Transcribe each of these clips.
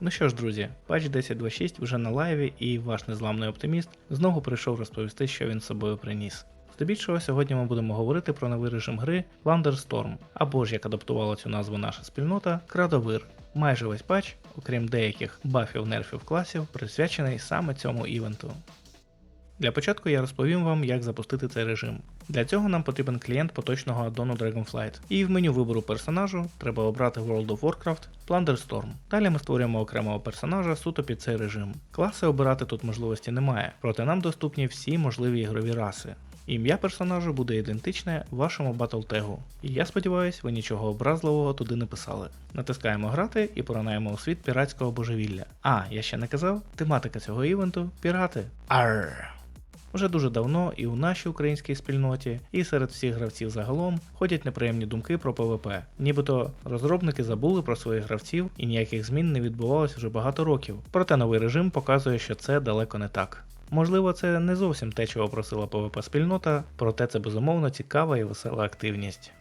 Ну що ж, друзі, патч 10.2.6 вже на лайві, і ваш незламний оптиміст знову прийшов розповісти, що він з собою приніс. Здебільшого сьогодні ми будемо говорити про новий режим гри Thunderstorm, або ж як адаптувала цю назву наша спільнота, Крадовир. Майже весь патч, окрім деяких бафів, нерфів класів, присвячений саме цьому івенту. Для початку я розповім вам, як запустити цей режим. Для цього нам потрібен клієнт поточного аддону Dragonflight. І в меню вибору персонажу треба обрати World of Warcraft Plunder Storm. Далі ми створюємо окремого персонажа суто під цей режим. Класи обирати тут можливості немає, проте нам доступні всі можливі ігрові раси. Ім'я персонажу буде ідентичне вашому батлтегу. І я сподіваюся, ви нічого образливого туди не писали. Натискаємо грати і поринаємо у світ піратського божевілля. А, я ще не казав, тематика цього івенту пірати. Арр. Уже дуже давно і у нашій українській спільноті, і серед всіх гравців загалом ходять неприємні думки про ПВП. Нібито розробники забули про своїх гравців і ніяких змін не відбувалося вже багато років. Проте новий режим показує, що це далеко не так. Можливо, це не зовсім те, чого просила ПВП спільнота, проте це безумовно цікава і весела активність.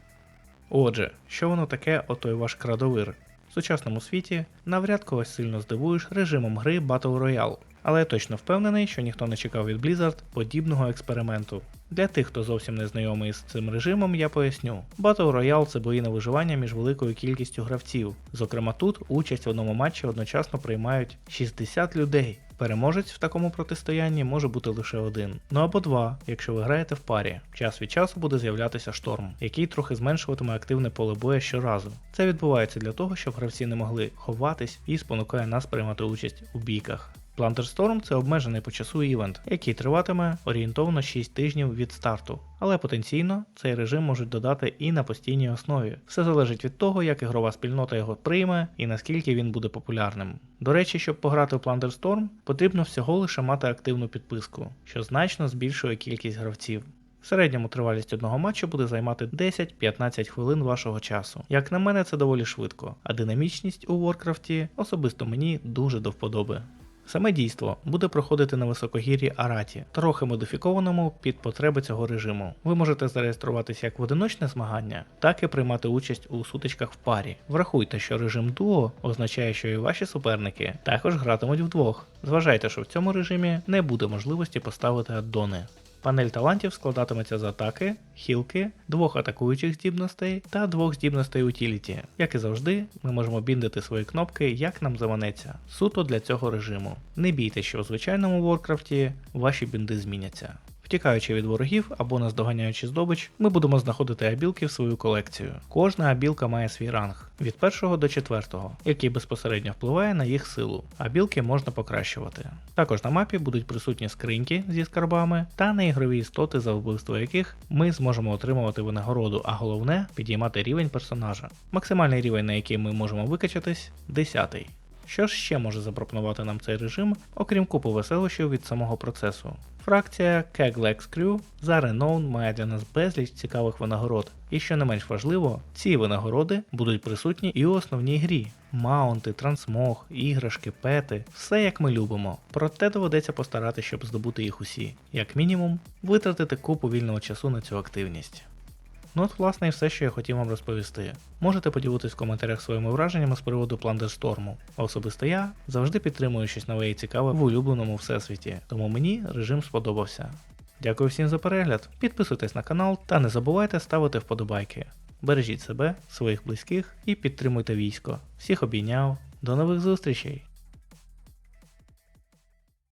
Отже, що воно таке, отой ваш крадовир? В сучасному світі навряд когось сильно здивуєш режимом гри Battle Royale, але я точно впевнений, що ніхто не чекав від Blizzard подібного експерименту. Для тих, хто зовсім не знайомий з цим режимом, я поясню. Battle Royale це бої на виживання між великою кількістю гравців. Зокрема, тут участь в одному матчі одночасно приймають 60 людей. Переможець в такому протистоянні може бути лише один, ну або два, якщо ви граєте в парі. Час від часу буде з'являтися шторм, який трохи зменшуватиме активне поле боя щоразу. Це відбувається для того, щоб гравці не могли ховатись і спонукає нас приймати участь у бійках. Planter Storm це обмежений по часу івент, який триватиме орієнтовно 6 тижнів від старту. Але потенційно цей режим можуть додати і на постійній основі. Все залежить від того, як ігрова спільнота його прийме і наскільки він буде популярним. До речі, щоб пограти в Plunder Storm, потрібно всього лише мати активну підписку, що значно збільшує кількість гравців. В середньому тривалість одного матчу буде займати 10-15 хвилин вашого часу. Як на мене, це доволі швидко, а динамічність у Warcraft особисто мені дуже до вподоби. Саме дійство буде проходити на високогір'ї Араті, трохи модифікованому під потреби цього режиму. Ви можете зареєструватися як в одиночне змагання, так і приймати участь у сутичках в парі. Врахуйте, що режим дуо означає, що і ваші суперники також гратимуть вдвох. Зважайте, що в цьому режимі не буде можливості поставити аддони. Панель талантів складатиметься з атаки, хілки, двох атакуючих здібностей та двох здібностей утіліті. Як і завжди, ми можемо біндити свої кнопки, як нам заманеться, суто для цього режиму. Не бійте, що у звичайному Warcraft ваші бінди зміняться. Втікаючи від ворогів або наздоганяючи здобич, ми будемо знаходити абілки в свою колекцію. Кожна абілка має свій ранг від 1 до 4, який безпосередньо впливає на їх силу. Абілки можна покращувати. Також на мапі будуть присутні скриньки зі скарбами та неігрові істоти, за вбивство яких ми зможемо отримувати винагороду, а головне підіймати рівень персонажа. Максимальний рівень, на який ми можемо викачатись 10. Що ж ще може запропонувати нам цей режим, окрім купу веселощів від самого процесу? Фракція Keglex Crew за Renown має для нас безліч цікавих винагород. І що не менш важливо, ці винагороди будуть присутні і у основній грі. Маунти, трансмог, іграшки, пети, все як ми любимо. Проте доведеться постарати, щоб здобути їх усі. Як мінімум, витратити купу вільного часу на цю активність. Ну от, власне, і все, що я хотів вам розповісти. Можете поділитись в коментарях своїми враженнями з приводу Plunder Storm. Особисто я завжди підтримую щось нове і цікаве в улюбленому всесвіті, тому мені режим сподобався. Дякую всім за перегляд, підписуйтесь на канал та не забувайте ставити вподобайки. Бережіть себе, своїх близьких і підтримуйте військо. Всіх обійняв. До нових зустрічей!